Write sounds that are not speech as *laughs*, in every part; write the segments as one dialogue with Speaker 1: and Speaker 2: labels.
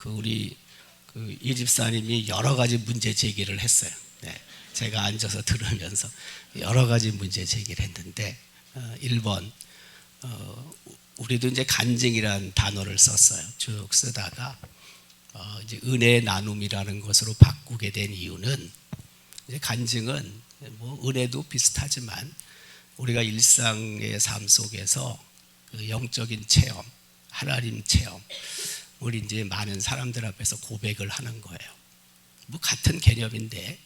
Speaker 1: 그 우리 그 이 집사님이 여러 가지 문제 제기를 했어요. 네. 제가 앉아서 들으면서 여러 가지 문제 제기를 했는데 어, 1번 어, 우리도 이제 간증이라는 단어를 썼어요. 쭉 쓰다가 어, 이제 은혜 나눔이라는 것으로 바꾸게 된 이유는 이제 간증은 뭐 은혜도 비슷하지만 우리가 일상의 삶 속에서 그 영적인 체험, 하나님 체험, 우리 이제 많은 사람들 앞에서 고백을 하는 거예요. 뭐 같은 개념인데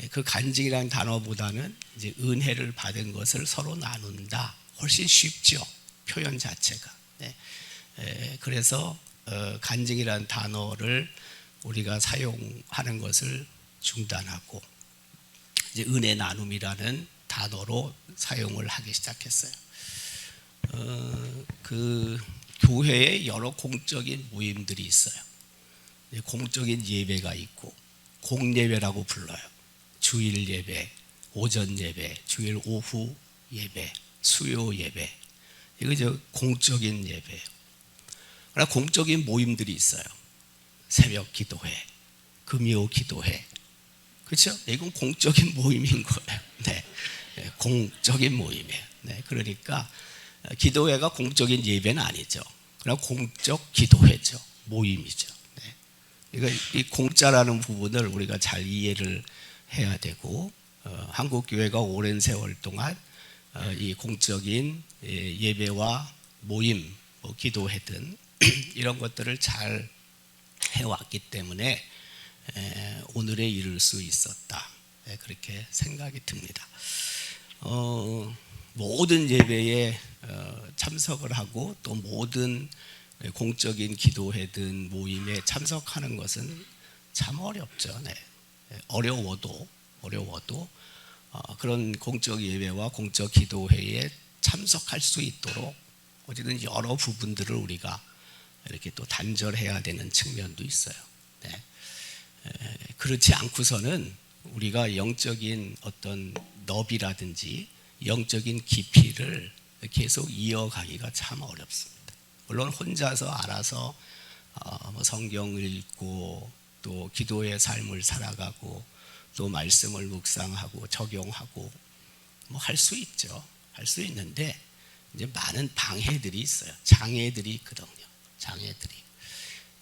Speaker 1: 예, 그 간증이라는 단어보다는 이제 은혜를 받은 것을 서로 나눈다. 훨씬 쉽죠. 표현 자체가. 네. 에, 그래서 어, 간증이라는 단어를 우리가 사용하는 것을 중단하고 이제 은혜 나눔이라는 단어로 사용을 하기 시작했어요. 어, 그 교회에 여러 공적인 모임들이 있어요. 예, 공적인 예배가 있고 공예배라고 불러요. 주일 예배, 오전 예배, 주일 오후 예배, 수요 예배. 이거 저 공적인 예배예요. 그러나 공적인 모임들이 있어요. 새벽 기도회, 금요 기도회. 그렇죠? 이건 공적인 모임인 거예요. 네. 네, 공적인 모임이에요. 네. 그러니까 기도회가 공적인 예배는 아니죠. 그러나 공적 기도회죠. 모임이죠. 네. 이거 이 공짜라는 부분을 우리가 잘 이해를 해야 되고 어, 한국 교회가 오랜 세월 동안 어, 이 공적인 예, 예배와 모임, 뭐 기도회든 *clears throat* 이런 것들을 잘 해왔기 때문에 에, 오늘에 이를 수 있었다. 에, 그렇게 생각이 듭니다. 어, 모든 예배에 어, 참석을 하고 또 모든 공적인 기도회든 모임에 참석하는 것은 참 어렵죠. 네. 어려워도 어려워도 어, 그런 공적 예배와 공적 기도회에 참석할 수 있도록 어쨌든 여러 부분들을 우리가 이렇게 또 단절해야 되는 측면도 있어요. 네. 에, 그렇지 않고서는 우리가 영적인 어떤 너비라든지 영적인 깊이를 계속 이어가기가 참 어렵습니다. 물론 혼자서 알아서 어, 뭐 성경을 읽고 또 기도의 삶을 살아가고 또 말씀을 묵상하고 적용하고 뭐 할 수 있죠. 할 수 있는데 이제 많은 방해들이 있어요. 장애들이 있거든요. 장애들이.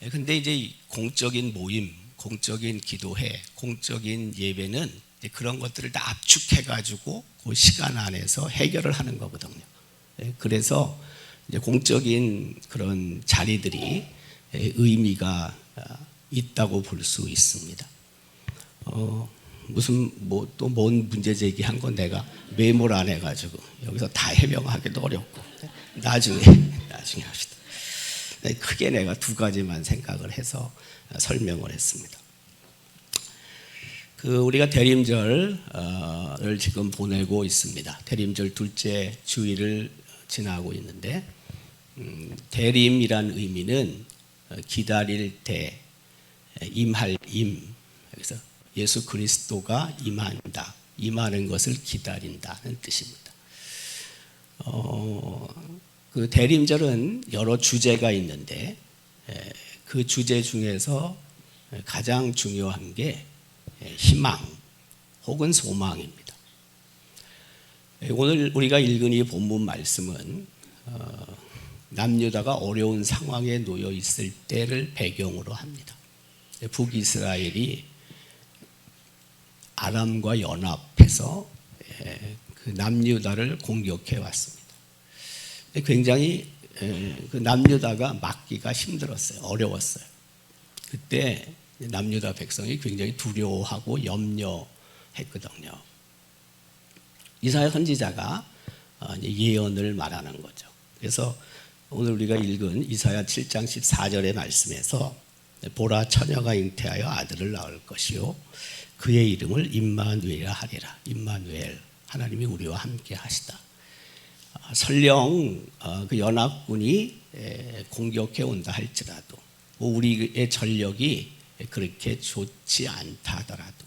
Speaker 1: 예, 근데 이제 공적인 모임, 공적인 기도회, 공적인 예배는 그런 것들을 다 압축해 가지고 그 시간 안에서 해결을 하는 거거든요. 예, 그래서 공적인 그런 자리들이 예, 의미가 아, 있다고 볼 수 있습니다. 어, 무슨 뭐 또 뭔 문제 제기한 건 내가 메모를 안 해가지고 여기서 다 해명하기도 어렵고 나중에 *laughs* 나중에 합시다. 네, 크게 내가 두 가지만 생각을 해서 설명을 했습니다. 그 우리가 대림절을 지금 보내고 있습니다. 대림절 둘째 주일을 지나고 있는데 음, 대림이란 의미는 기다릴 때 임할 임 그래서 예수 그리스도가 임한다 임하는 것을 기다린다는 뜻입니다. 어, 그 대림절은 여러 주제가 있는데 그 주제 중에서 가장 중요한 게 희망 혹은 소망입니다. 오늘 우리가 읽은 이 본문 말씀은 어, 남유다가 어려운 상황에 놓여 있을 때를 배경으로 합니다. 북이스라엘이 아람과 연합해서 그 남유다를 공격해 왔습니다. 굉장히 그 남유다가 막기가 힘들었어요. 어려웠어요. 그때 남유다 백성이 굉장히 두려워하고 염려했거든요. 이사야 선지자가 어, 예언을 말하는 거죠. 그래서 오늘 우리가 읽은 이사야 7장 14절의 말씀에서 보라 처녀가 잉태하여 아들을 낳을 것이요 그의 이름을 임마누엘이라 하리라. 임마누엘 하나님이 우리와 함께 하시다. 아, 설령 어, 그 연합군이 공격해 온다 할지라도 뭐 우리의 전력이 그렇게 좋지 않다 하더라도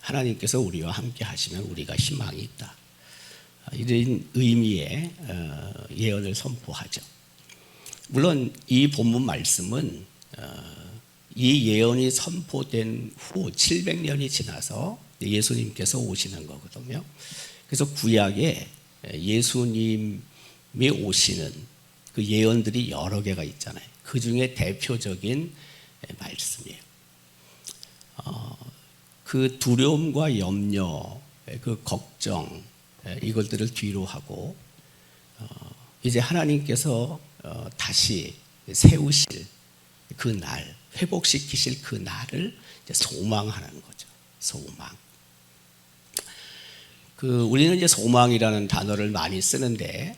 Speaker 1: 하나님께서 우리와 함께 하시면 우리가 희망이 있다. 이런 의미의 어, 예언을 선포하죠. 물론 이 본문 말씀은 어, 이 예언이 선포된 후 700년이 지나서 예수님께서 오시는 거거든요. 그래서 구약에 예수님이 오시는 그 예언들이 여러 개가 있잖아요. 그 중에 대표적인 말씀이에요. 어, 그 두려움과 염려, 그 걱정 이것들을 뒤로 하고 어, 이제 하나님께서 어, 다시 세우실 그 날, 회복시키실 그 날을 소망하는 거죠. 소망. 그 우리는 이제 소망이라는 단어를 많이 쓰는데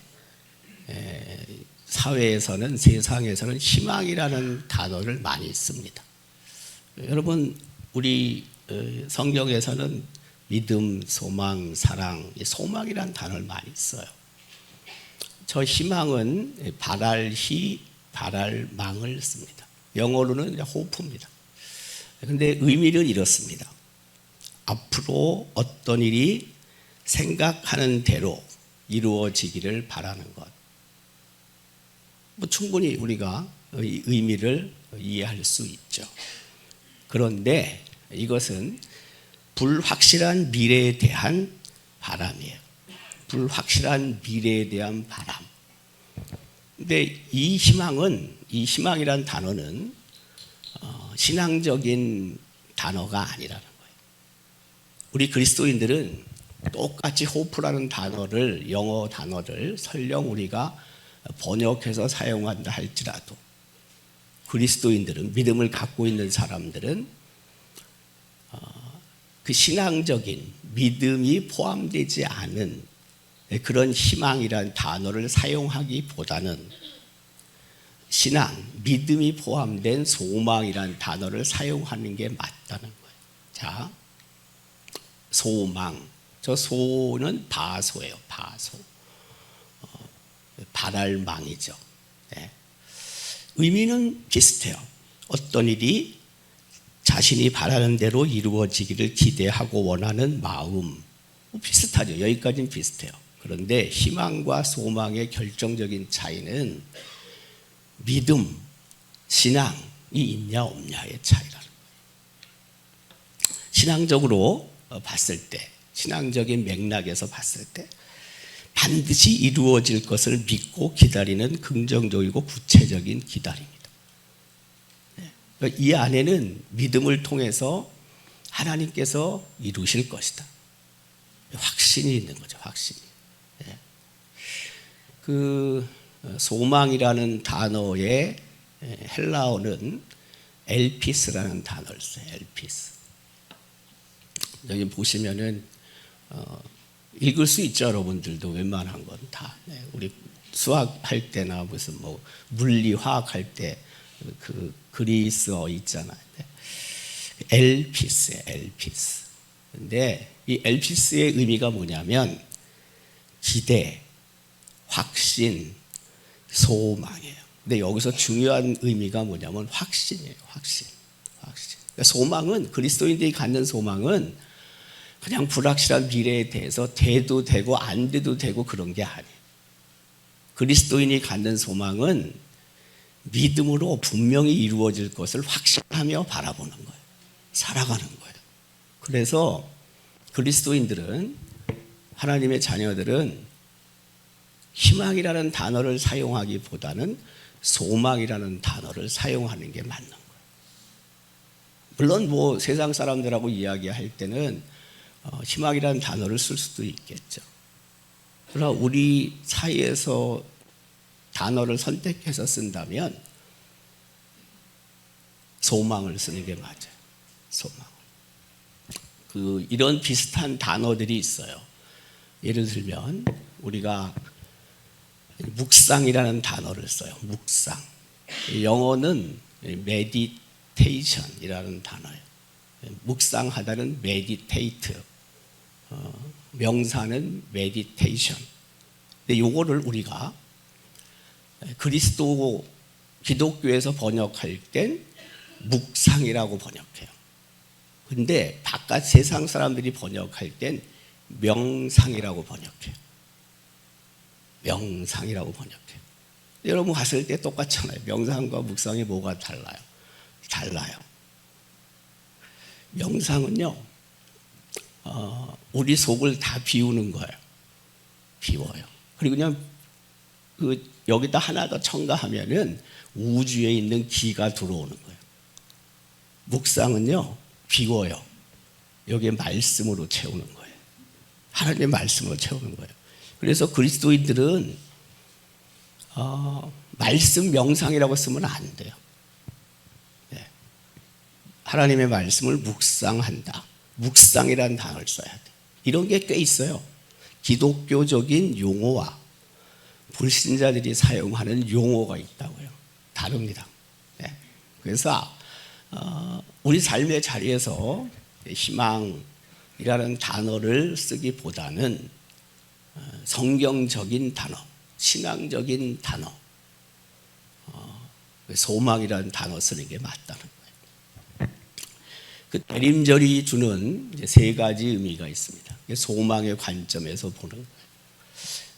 Speaker 1: 에, 사회에서는 세상에서는 희망이라는 단어를 많이 씁니다. 여러분 우리 어, 성경에서는 믿음, 소망, 사랑, 소망이라는 단어를 많이 써요. 저 희망은 바랄희, 바랄망을 씁니다. 영어로는 호프입니다. 근데 의미는 이렇습니다. 앞으로 어떤 일이 생각하는 대로 이루어지기를 바라는 것. 뭐 충분히 우리가 의미를 이해할 수 있죠. 그런데 이것은 불확실한 미래에 대한 바람이에요. 불확실한 미래에 대한 바람. 근데 이 희망은 이 희망이란 단어는 어, 신앙적인 단어가 아니라는 거예요. 우리 그리스도인들은 똑같이 호프라는 단어를 영어 단어를 설령 우리가 번역해서 사용한다 할지라도 그리스도인들은 믿음을 갖고 있는 사람들은 어, 그 신앙적인 믿음이 포함되지 않은 그런 희망이란 단어를 사용하기보다는 신앙, 믿음이 포함된 소망이란 단어를 사용하는 게 맞다는 거예요. 자, 소망. 저 소는 바소예요. 바소. 어, 바랄망이죠. 네. 의미는 비슷해요. 어떤 일이 자신이 바라는 대로 이루어지기를 기대하고 원하는 마음. 뭐 비슷하죠. 여기까지는 비슷해요. 그런데 희망과 소망의 결정적인 차이는 믿음, 신앙이 있냐 없냐의 차이라는 거예요. 신앙적으로 봤을 때, 신앙적인 맥락에서 봤을 때 반드시 이루어질 것을 믿고 기다리는 긍정적이고 구체적인 기다림입니다. 네. 그러니까 이 안에는 믿음을 통해서 하나님께서 이루실 것이다. 확신이 있는 거죠, 확신이. 네. 그 소망이라는 단어의 헬라어는 엘피스라는 단어를 써요. 엘피스. 여기 보시면은 어, 읽을 수 있죠, 여러분들도 웬만한 건 다. 네, 우리 수학할 때나 무슨 뭐 물리 화학할 때 그 그리스어 있잖아요. 네. 엘피스, 엘피스. 근데 이 엘피스의 의미가 뭐냐면 기대, 확신, 소망이에요. 근데 여기서 중요한 의미가 뭐냐면 확신이에요. 확신. 확신. 그러니까 소망은 그리스도인들이 갖는 소망은 그냥 불확실한 미래에 대해서 돼도 되고 안 돼도 되고 그런 게 아니에요. 그리스도인이 갖는 소망은 믿음으로 분명히 이루어질 것을 확신하며 바라보는 거예요. 살아가는 거예요. 그래서 그리스도인들은 하나님의 자녀들은 희망이라는 단어를 사용하기보다는 소망이라는 단어를 사용하는 게 맞는 거예요. 물론 뭐 세상 사람들하고 이야기할 때는 어, 희망이라는 단어를 쓸 수도 있겠죠. 그러나 우리 사이에서 단어를 선택해서 쓴다면 소망을 쓰는 게 맞아요. 소망. 그 이런 비슷한 단어들이 있어요. 예를 들면 우리가 묵상이라는 단어를 써요. 묵상. 영어는 meditation이라는 단어예요. 묵상하다는 meditate, 어, 명사는 meditation. 근데 요거를 우리가 그리스도 기독교에서 번역할 땐 묵상이라고 번역해요. 근데 바깥 세상 사람들이 번역할 땐 명상이라고 번역해요. 명상이라고 번역해요. 여러분 갔을 때 똑같잖아요. 명상과 묵상이 뭐가 달라요? 달라요. 명상은요, 어, 우리 속을 다 비우는 거예요. 비워요. 그리고 그냥 그 여기다 하나 더 첨가하면은 우주에 있는 기가 들어오는 거예요. 묵상은요, 비워요. 여기에 말씀으로 채우는 거예요. 하나님의 말씀으로 채우는 거예요. 그래서 그리스도인들은 어, 말씀 명상이라고 쓰면 안 돼요. 네. 하나님의 말씀을 묵상한다. 묵상이라는 단어를 써야 돼. 이런 게 꽤 있어요. 기독교적인 용어와 불신자들이 사용하는 용어가 있다고요. 다릅니다. 네. 그래서 어, 우리 삶의 자리에서 희망이라는 단어를 쓰기보다는 어, 성경적인 단어, 신앙적인 단어, 어, 소망이라는 단어 쓰는 게 맞다는. 그 대림절이 주는 세 가지 의미가 있습니다. 소망의 관점에서 보는.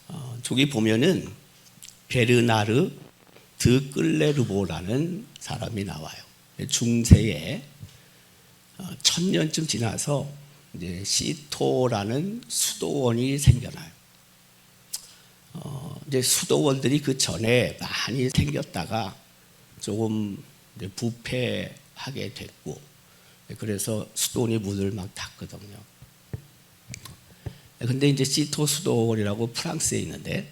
Speaker 1: 어, 저기 보면은 베르나르 드 끌레르보라는 사람이 나와요. 중세에 어, 천 년쯤 지나서 이제 시토라는 수도원이 생겨나요. 어, 이제 수도원들이 그 전에 많이 생겼다가 조금 부패하게 됐고, 그래서 수도원이 문을 막 닫거든요. 근데 이제 시토 수도원이라고 프랑스에 있는데,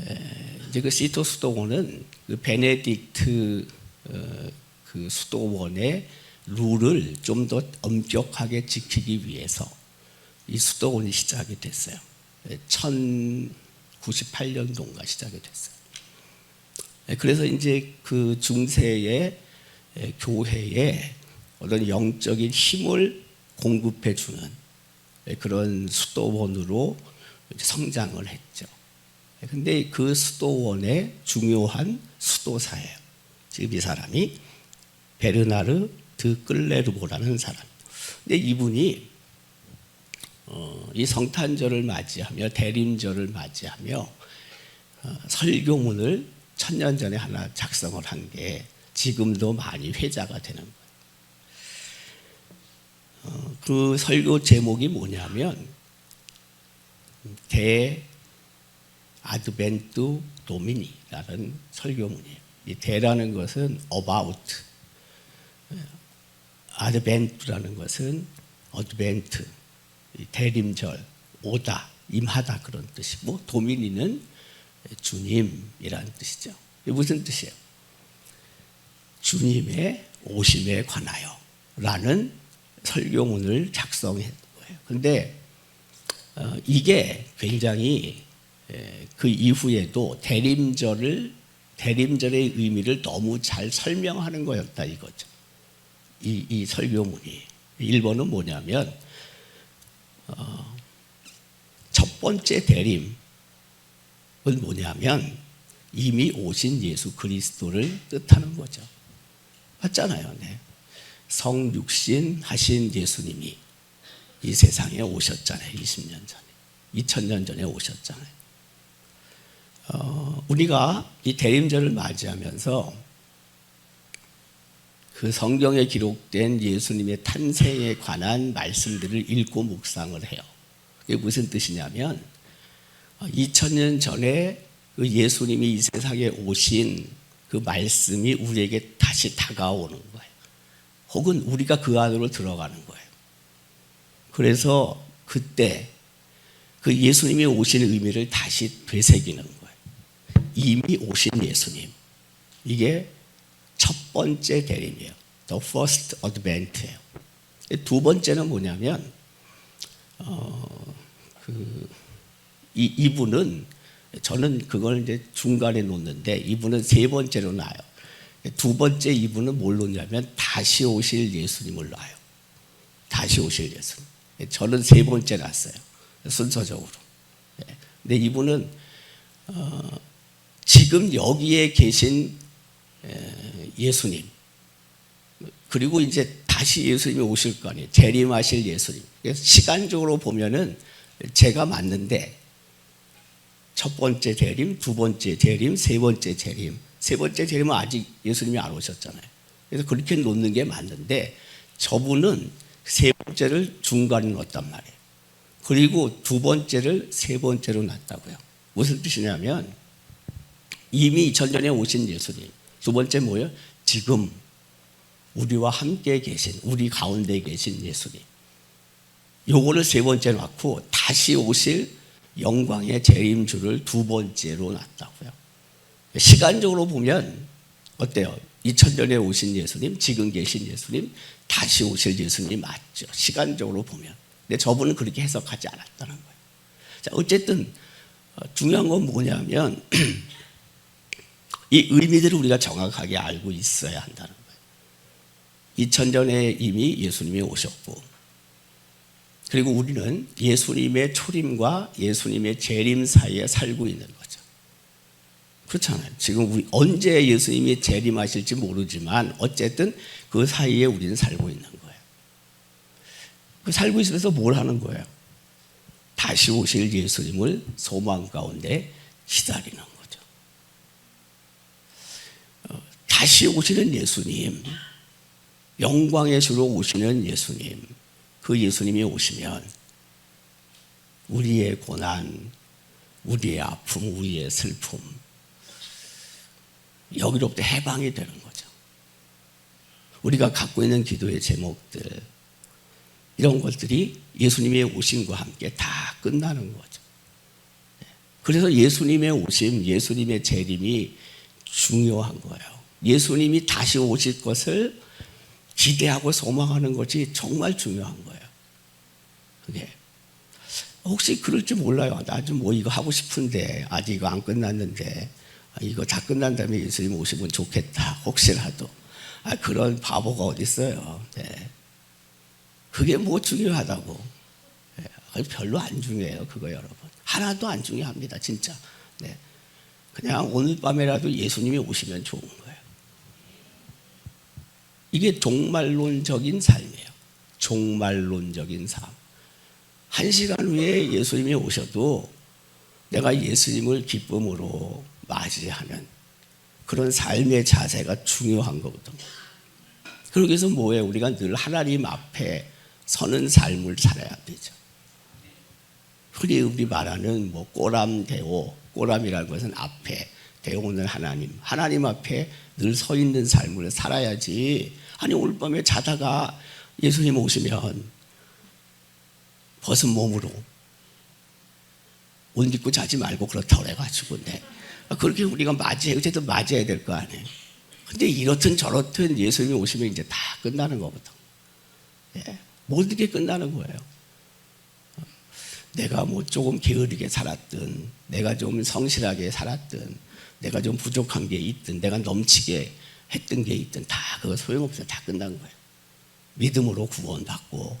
Speaker 1: 에, 이제 그 시토 수도원은 그 베네딕트 어, 그 수도원의 룰을 좀 더 엄격하게 지키기 위해서 이 수도원이 시작이 됐어요. 1098년도인가 시작이 됐어요. 그래서 이제 그 중세의 교회에 어떤 영적인 힘을 공급해 주는 그런 수도원으로 성장을 했죠. 근데 그 수도원의 중요한 수도사예요. 지금 이 사람이 베르나르 드 끌레르보라는 사람. 근데 이분이 어, 이 성탄절을 맞이하며 대림절을 맞이하며 어, 설교문을 천년 전에 하나 작성을 한 게 지금도 많이 회자가 되는 거예요. 어, 그 설교 제목이 뭐냐면 대 아드벤트 도미니라는 설교문이에요. 이 대라는 것은 about 아드벤트라는 것은 어드벤트 대림절 오다 임하다 그런 뜻이고 도미니는 주님이라는 뜻이죠. 이게 무슨 뜻이에요? 주님의 오심에 관하여 라는 설교문을 작성한 거예요. 그런데 어, 이게 굉장히 에, 그 이후에도 대림절을 대림절의 의미를 너무 잘 설명하는 거였다 이거죠. 이, 이 설교문이 1번은 뭐냐면 어, 첫 번째 대림은 뭐냐면 이미 오신 예수 그리스도를 뜻하는 거죠. 맞잖아요. 네. 성육신 하신 예수님이 이 세상에 오셨잖아요. 20년 전에. 2000년 전에 오셨잖아요. 어, 우리가 이 대림절을 맞이하면서 그 성경에 기록된 예수님의 탄생에 관한 말씀들을 읽고 묵상을 해요. 그게 무슨 뜻이냐면 2000년 전에 그 예수님이 이 세상에 오신 그 말씀이 우리에게 다시 다가오는 거예요. 혹은 우리가 그 안으로 들어가는 거예요. 그래서 그때 그 예수님이 오신 의미를 다시 되새기는 거예요. 이미 오신 예수님. 이게 첫 번째 대림이에요. The first advent예요. 두 번째는 뭐냐면 어, 그, 이, 이분은 저는 그걸 이제 중간에 놓는데 이분은 세 번째로 놔요. 두 번째 이분은 뭘 놓냐면 다시 오실 예수님을 놔요. 다시 오실 예수님. 저는 세 번째 놨어요. 순서적으로. 네. 근데 이분은 어, 지금 여기에 계신 예수님 그리고 이제 다시 예수님이 오실 거 아니에요. 재림하실 예수님. 시간적으로 보면은 제가 맞는데 첫 번째 재림, 두 번째 재림, 세 번째 재림. 세 번째 재림은 아직 예수님이 안 오셨잖아요. 그래서 그렇게 놓는 게 맞는데 저분은 세 번째를 중간에 넣었단 말이에요. 그리고 두 번째를 세 번째로 놨다고요. 무슨 뜻이냐면 이미 2000년에 오신 예수님. 두 번째 뭐예요? 지금 우리와 함께 계신 우리 가운데 계신 예수님. 요거를 세 번째 놨고 다시 오실 영광의 재림주를 두 번째로 놨다고요. 시간적으로 보면 어때요? 2000년에 오신 예수님, 지금 계신 예수님, 다시 오실 예수님 맞죠. 시간적으로 보면. 근데 저분은 그렇게 해석하지 않았다는 거예요. 자, 어쨌든 어, 중요한 건 뭐냐면 *clears throat* 이 의미들을 우리가 정확하게 알고 있어야 한다는 거예요. 2000년에 이미 예수님이 오셨고 그리고 우리는 예수님의 초림과 예수님의 재림 사이에 살고 있는 거죠. 그렇잖아요. 지금 우리 언제 예수님이 재림하실지 모르지만 어쨌든 그 사이에 우리는 살고 있는 거예요. 그 살고 있으면서 뭘 하는 거예요? 다시 오실 예수님을 소망 가운데 기다리는 거죠. 어, 다시 오시는 예수님, 영광의 주로 오시는 예수님, 그 예수님이 오시면 우리의 고난, 우리의 아픔, 우리의 슬픔, 여기로부터 해방이 되는 거죠. 우리가 갖고 있는 기도의 제목들, 이런 것들이 예수님의 오심과 함께 다 끝나는 거죠. 그래서 예수님의 오심, 예수님의 재림이 중요한 거예요. 예수님이 다시 오실 것을 기대하고 소망하는 것이 정말 중요한 거예요. 그게 혹시 그럴지 몰라요. 나 좀 뭐 이거 하고 싶은데 아직 이거 안 끝났는데 아, 이거 다 끝난 다음에 예수님 오시면 좋겠다. 혹시라도 아, 그런 바보가 어디 있어요. 네. 그게 뭐 중요하다고? 네. 별로 안 중요해요. 그거 여러분 하나도 안 중요합니다. 진짜. 네. 그냥 오늘 밤에라도 예수님이 오시면 좋은 거예요. 이게 종말론적인 삶이에요. 종말론적인 삶. 한 시간 후에 예수님이 오셔도 내가 예수님을 기쁨으로 맞이하는 그런 삶의 자세가 중요한 거거든요. 그러기 위해서 뭐예요? 우리가 늘 하나님 앞에 서는 삶을 살아야 되죠. 흔히 우리 말하는 뭐 꼬람 대오, 꼬람이라는 것은 앞에, 대오는 하나님. 하나님 앞에 늘 서 있는 삶을 살아야지. 아니 오늘 밤에 자다가 예수님 오시면 벗은 몸으로 옷 입고 자지 말고 그렇다고 그래가지고 네. 그렇게 우리가 맞이해 어쨌든 맞이해야 될 거 아니에요. 근데 이렇든 저렇든 예수님이 오시면 이제 다 끝나는 거거든. 예. 모든 게 끝나는 거예요. 내가 뭐 조금 게으르게 살았든, 내가 좀 성실하게 살았든, 내가 좀 부족한 게 있든, 내가 넘치게 했던 게 있든 다 그거 소용없어요. 다 끝난 거예요. 믿음으로 구원받고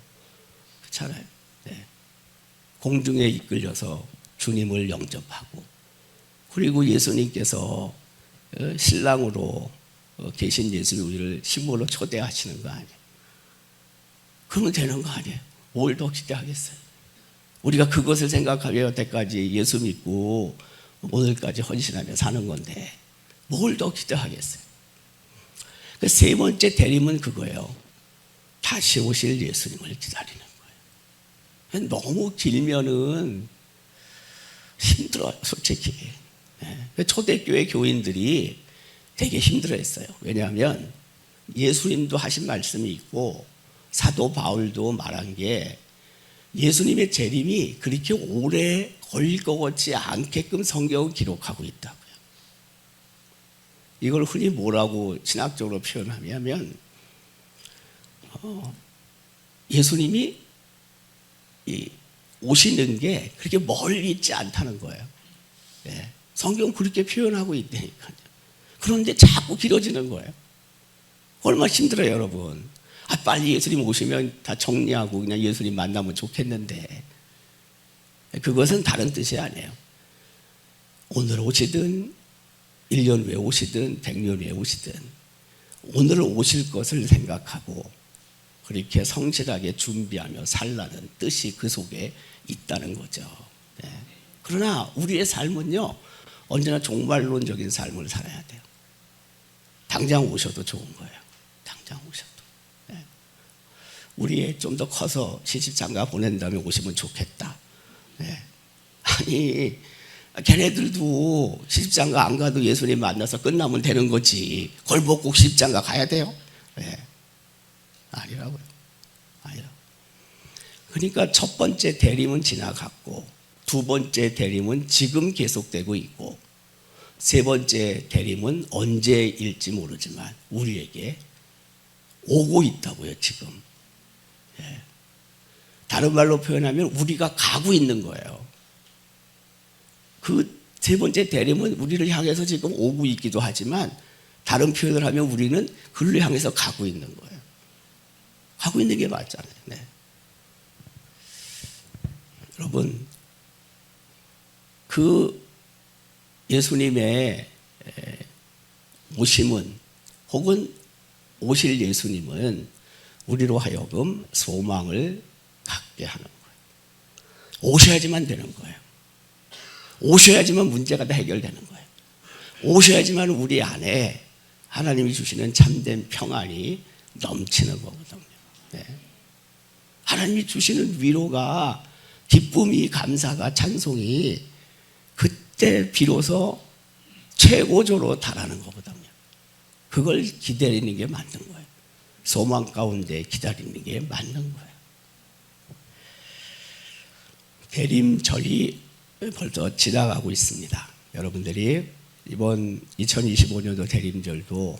Speaker 1: 그렇잖아요. 네. 공중에 이끌려서 주님을 영접하고 그리고 예수님께서 어, 신랑으로 어, 계신 예수님 우리를 신부로 초대하시는 거 아니에요. 그러면 되는 거 아니에요. 뭘더 기대하겠어요. 우리가 그것을 생각하며 여태까지 예수 믿고 오늘까지 헌신하며 사는 건데 뭘 더 기대하겠어요. 그 세 번째 대림은 그거예요. 다시 오실 예수님을 기다리는. 너무 길면은 힘들어요, 솔직히. 네. 초대교회 교인들이 되게 힘들어했어요. 왜냐하면 예수님도 하신 말씀이 있고 사도 바울도 말한 게 예수님의 재림이 그렇게 오래 걸릴 것 같지 않게끔 성경을 기록하고 있다고요. 이걸 흔히 뭐라고 신학적으로 표현하냐면 어, 예수님이 오시는 게 그렇게 멀리 있지 않다는 거예요. 네. 성경 그렇게 표현하고 있다니까요. 그런데 자꾸 길어지는 거예요. 얼마나 힘들어요, 여러분. 아, 빨리 예수님 오시면 다 정리하고 그냥 예수님 만나면 좋겠는데. 그것은 다른 뜻이 아니에요. 오늘 오시든, 1년 후에 오시든, 100년 후에 오시든, 오늘 오실 것을 생각하고, 그렇게 성실하게 준비하며 살라는 뜻이 그 속에 있다는 거죠. 네. 그러나 우리의 삶은요, 언제나 종말론적인 삶을 살아야 돼요. 당장 오셔도 좋은 거예요. 그냥 오셔도. 예. 우리 애좀더 커서 시집장가 보낸 다음에 오시면 좋겠다. 예. 아니, 걔네들도 시집장가 안 가도 예수님 만나서 끝나면 되는 거지. 꼭 시집장가 가야 돼요? 예. 아니라고요. 아니라. 그러니까 첫 번째 대림은 지나갔고, 두 번째 대림은 지금 계속되고 있고, 세 번째 대림은 언제일지 모르지만 우리에게 오고 있다고요, 지금. 예. 다른 말로 표현하면 우리가 가고 있는 거예요. 그 세 번째 대림은 우리를 향해서 지금 오고 있기도 하지만 다른 표현을 하면 우리는 그를 향해서 가고 있는 거예요. 가고 있는 게 맞잖아요. 네. 여러분, 그 예수님의 에, 오심은 혹은 오실 예수님은 우리로 하여금 소망을 갖게 하는 거예요. 오셔야지만 되는 거예요. 오셔야지만 문제가 다 해결되는 거예요. 오셔야지만 우리 안에 하나님이 주시는 참된 평안이 넘치는 거거든요. 네. 하나님이 주시는 위로가 기쁨이 감사가 찬송이 그때 비로소 최고조로 달하는 거거든요. 그걸 기다리는 게 맞는 거예요. 소망 가운데 기다리는 게 맞는 거예요. 대림절이 벌써 지나가고 있습니다. 여러분들이 이번 2025년도 대림절도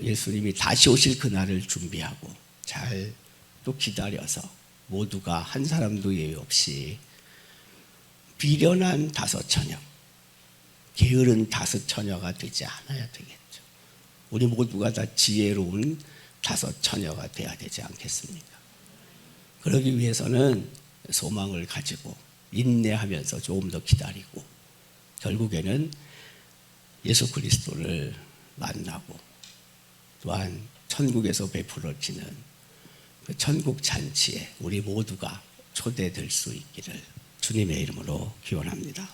Speaker 1: 예수님이 다시 오실 그날을 준비하고 잘 또 기다려서 모두가 한 사람도 예외 없이 비련한 다섯 처녀, 게으른 다섯 처녀가 되지 않아야 되겠죠. 우리 모두가 다 지혜로운 다섯 처녀가 돼야 되지 않겠습니까? 그러기 위해서는 소망을 가지고 인내하면서 조금 더 기다리고 결국에는 예수 그리스도를 만나고 또한 천국에서 베풀어지는 그 천국 잔치에 우리 모두가 초대될 수 있기를 주님의 이름으로 기원합니다.